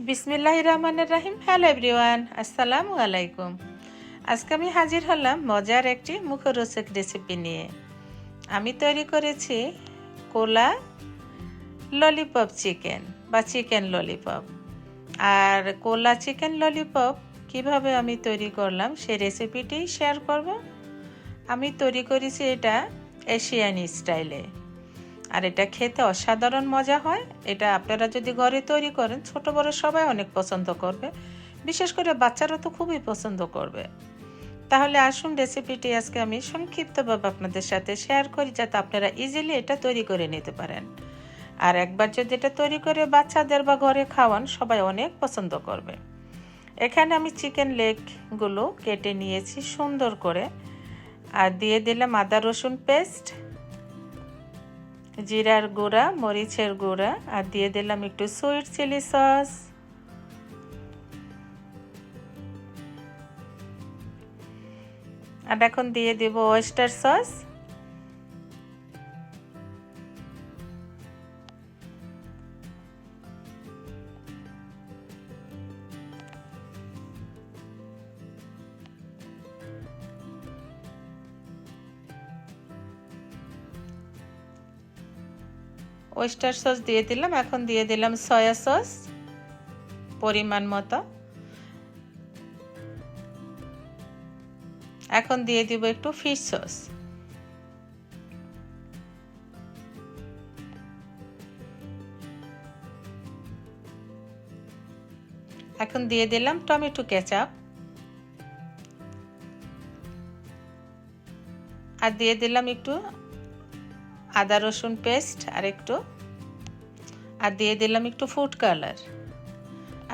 বিসমিল্লাহ রহমানের রাহিম। Hello everyone, আসসালামু আলাইকুম। আজকে আমি হাজির হলাম মজার একটি মুখরোচক রেসিপি নিয়ে। আমি তৈরি করেছি কোলা ললিপপ চিকেন বা চিকেন ললিপপ। আর কোলা চিকেন ললিপপ কীভাবে আমি তৈরি করলাম সেই রেসিপিটি শেয়ার করব। আমি তৈরি করেছি এটা এশিয়ান স্টাইলে। আর এটা খেতে অসাধারণ মজা হয়। এটা আপনারা যদি ঘরে তৈরি করেন, ছোট বড় সবাই অনেক পছন্দ করবে। বিশেষ করে বাচ্চারা তো খুবই পছন্দ করবে। তাহলে আসুন রেসিপিটি আজকে আমি সংক্ষিপ্তভাবে আপনাদের সাথে শেয়ার করি যাতে আপনারা ইজিলি এটা তৈরি করে নিতে পারেন। আর একবার যদি এটা তৈরি করে বাচ্চাদের বা ঘরে খাওয়ান, সবাই অনেক পছন্দ করবে। এখানে আমি চিকেন লেগগুলো কেটে নিয়েছি সুন্দর করে। আর দিয়ে দিলাম আদা রসুন পেস্ট জিরার গুঁড়া, মরিচের গুঁড়া, আর দিয়ে দিলাম একটু সুইট চিলি সস আর এখন দিয়ে দেব ওয়েস্টার সস ওয়েস্টার সস দিয়ে দিলাম, এখন দিয়ে দিলাম সয়া সস পরিমাণ মতো। এখন দিয়ে দিব একটু ফিশ সস এখন দিয়ে দিলাম টমেটো কেচাপ। আর দিয়ে দিলাম একটু আদা রসুন পেস্ট আর একটু, আর দিয়ে দিলাম একটু ফুড কালার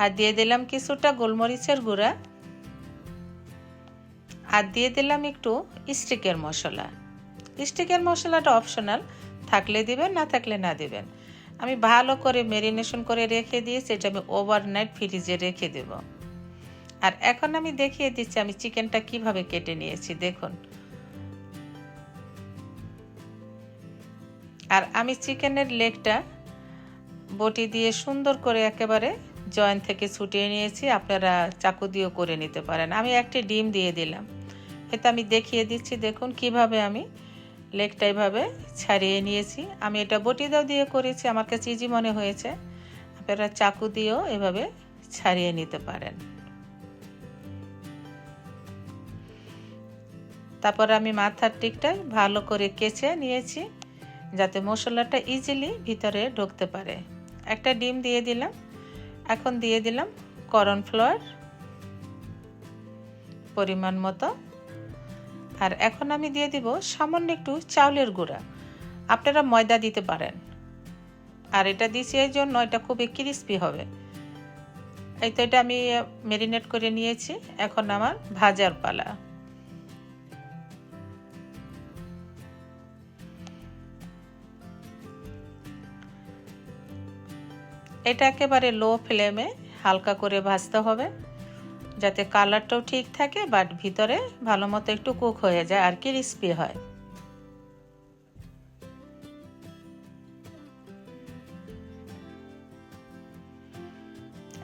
আর দিয়ে দিলাম কিছুটা গোলমরিচের গুঁড়া। আর দিয়ে দিলাম একটু স্টিকের মশলা। স্টিকের মশলাটা অপশনাল থাকলে দিবেন, না থাকলে না দিবেন। আমি ভালো করে ম্যারিনেশন করে রেখে দিয়েছি, এটা আমি ওভারনাইট ফ্রিজে রেখে দেব। আর এখন আমি দেখিয়ে দিচ্ছি আমি চিকেনটা কীভাবে কেটে নিয়েছি, দেখুন। আর আমি চিকেনের লেগটা বটি দিয়ে সুন্দর করে একেবারে জয়েন্ট থেকে ছুটিয়ে নিয়েছি, আপনারা চাকু দিয়েও করে নিতে পারেন। আমি একটি ডিম দিয়ে দিলাম। এতে আমি দেখিয়ে দিচ্ছি, দেখুন কীভাবে আমি লেগটা এভাবে ছাড়িয়ে নিয়েছি। আমি এটা বটি দাও দিয়ে করেছি, আমার কাছে ইজি মনে হয়েছে। আপনারা চাকু দিয়েও এভাবে ছাড়িয়ে নিতে পারেন। তারপর আমি মাথার টিকটা ভালো করে কেচে নিয়েছি। যাতে মশলাটা ইজিলি ভিতরে ঢুকতে পারে। একটা ডিম দিয়ে দিলাম। এখন দিয়ে দিলাম কর্নফ্লাওয়ার পরিমাণ মতো। আর এখন আমি দিয়ে দিব সামান্য একটু চাউলের গুঁড়া। আপনারা ময়দা দিতে পারেন। আর এটা দিছি এই জন্য এটা খুবই ক্রিস্পি হবে। এই তো এটা আমি ম্যারিনেট করে নিয়েছি। এখন আমার ভাজার পালা। এটা একেবারে লো ফ্লেমে হালকা করে ভাজতে হবে, যাতে কালারটাও ঠিক থাকে বাট ভিতরে ভালো মতো একটু কুক হয়ে যায় আর ক্রিস্পি হয়।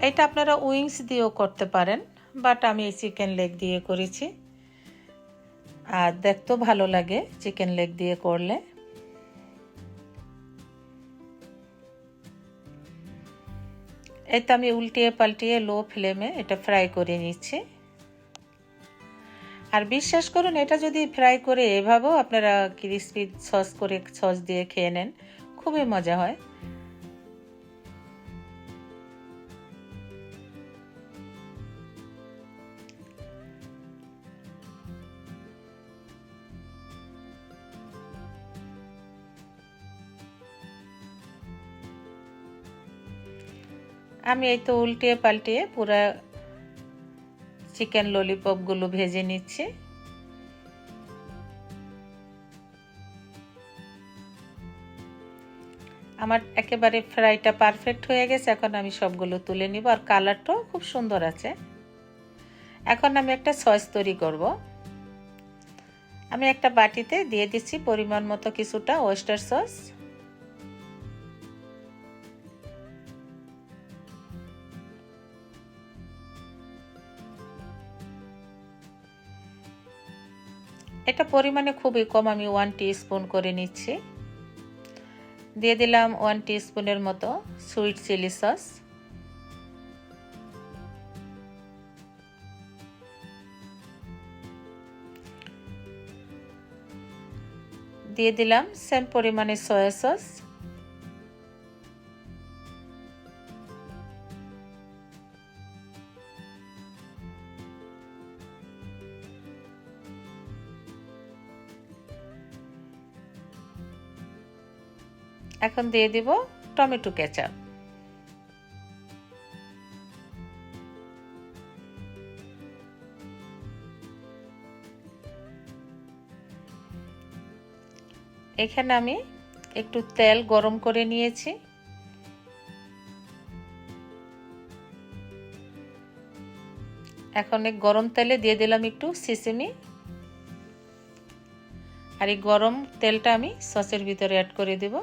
এটা আপনারা উইংস দিয়েও করতে পারেন বাট আমি এই চিকেন লেগ দিয়ে করেছি। আর দেখতেও ভালো লাগে চিকেন লেগ দিয়ে করলে। এই তো আমি উল্টিয়ে পাল্টিয়ে লো ফ্লেমে এটা ফ্রাই করে নিচ্ছি। আর বিশ্বাস করুন, এটা যদি ফ্রাই করে এভাবেও আপনারা ক্রিসপি সস করে সস দিয়ে খেয়ে নেন, খুবই মজা হয়। আমি এই তো উল্টিয়ে পাল্টিয়ে পুরা চিকেন ললিপপগুলো ভেজে নিচ্ছি। আমার একেবারে ফ্রাইটা পারফেক্ট হয়ে গেছে, এখন আমি সবগুলো তুলে নিব আর কালারটাও খুব সুন্দর আছে। এখন আমি একটা সস তৈরি করব। আমি একটা বাটিতে দিয়ে দিচ্ছি পরিমাণ মতো কিছুটা ওয়েস্টার সস এটা পরিমাণে খুবই কম, আমি ওয়ান স্পুন করে নিচ্ছি। দিয়ে দিলাম ওয়ান স্পুনের মতো সুইট চিলি সস দিয়ে দিলাম সেম পরিমাণে সয়া সস এখন দিয়ে দিব টমেটো কেচাপ। এখানে আমি একটু তেল গরম করে নিয়েছি। এখন এই গরম তেলে দিয়ে দিলাম একটু সিসিমি। আর এই গরম তেলটা আমি সসের ভিতরে অ্যাড করে দেব।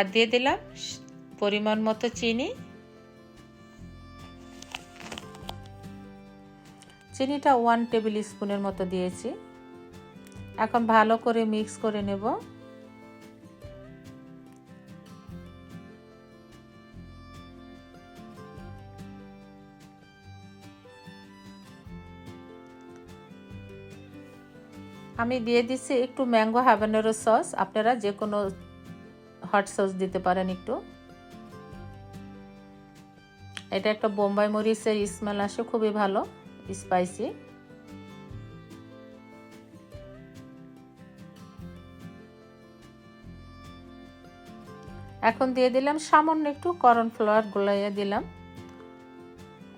আর দিয়ে দিলাম পরিমাণ মতো চিনি। চিনিটা ওয়ান টেবিল স্পুনের মতো দিয়েছি। এখন ভালো করে মিক্স করে নেব। আমি দিয়ে দিচ্ছি একটু ম্যাঙ্গো হ্যাভানেরো সস আপনারা যে কোনো হট সস দিতে পারেন একটু। এটা একটা বোম্বাই মরিচের স্মেল আসে, খুবই ভালো স্পাইসি এখন দিয়ে দিলাম সামান্য একটু করন ফ্লাওয়ার গোলাইয়া দিলাম।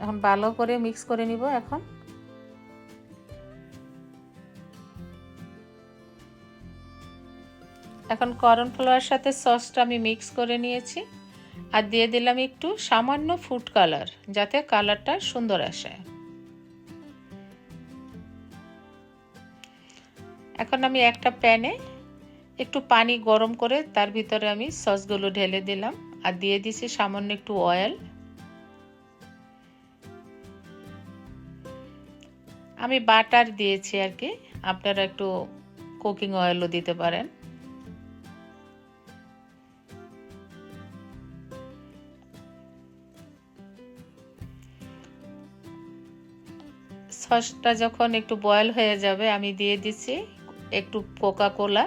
এখন ভালো করে মিক্স করে নিব এখন। এখন করন ফ্লাওয়ার সাথে সসটা আমি মিক্স করে নিয়েছি। আর দিয়ে দিলাম একটু সামান্য ফুড কালার যাতে কালারটা সুন্দর আসে। এখন আমি একটা প্যানে একটু পানি গরম করে তার ভিতরে আমি সসগুলো ঢেলে দিলাম। আর দিয়ে দিছি সামান্য একটু অয়েল আমি বাটার দিয়েছি আর কি। আপনারা একটু কুকিং অয়েলও দিতে পারেন। সসটা যখন একটু বয়েল হয়ে যাবে, আমি দিয়ে দিচ্ছি একটু কোকা কোলা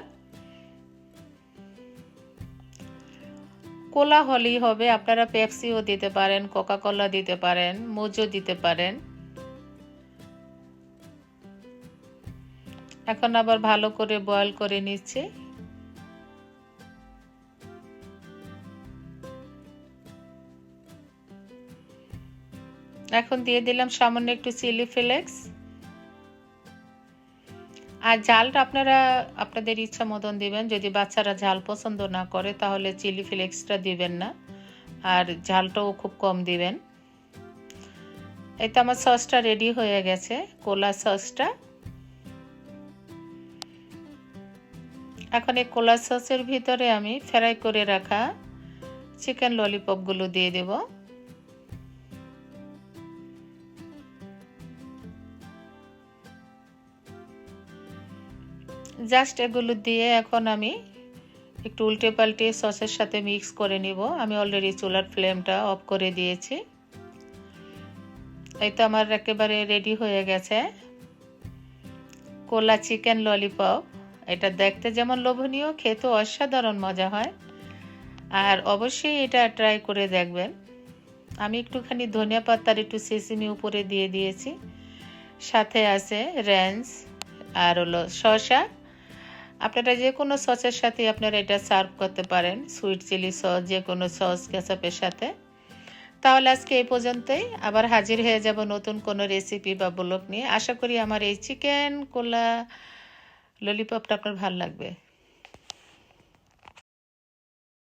কোলা হলেই হবে, আপনারা পেপসিও দিতে পারেন কোকা কোলা দিতে পারেন মোজো দিতে পারেন। এখন আবার ভালো করে বয়েল করে নিচ্ছি। এখন দিয়ে দিলাম সামান্য একটু চিলি ফ্লেক্স। আর ঝালটা আপনারা, আপনাদের ইচ্ছা মতন দিবেন। যদি বাচ্চারা ঝাল পছন্দ না করে, তাহলে চিলি ফ্লেক্সটা দিবেন না। আর ঝালটাও খুব কম দিবেন। এই তো আমার সসটা রেডি হয়ে গেছে, কোলা সসটা। এখন এই কোলা সসের ভিতরে আমি ফ্রাই করে রাখা চিকেন ললিপপগুলো দিয়ে দেবো। জাস্ট এগুলো দিয়ে এখন আমি একটু উল্টে পাল্টে সসের সাথে মিক্স করে নিব। আমি অলরেডি চুলার ফ্লেমটা অফ করে দিয়েছি। এই তো আমার একেবারে রেডি হয়ে গেছে। কোলা চিকেন ললিপপ এটা দেখতে যেমন লোভনীয় খেতে অসাধারণ মজা হয়। আর অবশ্যই এটা ট্রাই করে দেখবেন। আমি একটুখানি ধনিয়া পাতার একটু সিসিমি উপরে দিয়ে দিয়েছি। সাথে আছে র্যান্স আর হলো শসা। আপনারা যে কোনো সসের সাথে আপনারা এটা সার্ভ করতে পারেন সুইট চিলি সস যে কোনো সস কেচাপের সাথে। তাহলে আজকে এই পর্যন্তই। আবার হাজির হয়ে যাব নতুন কোনো রেসিপি বা ব্লগ নিয়ে। আশা করি আমার এই চিকেন কোলা ললিপপটা আপনার ভালো লাগবে।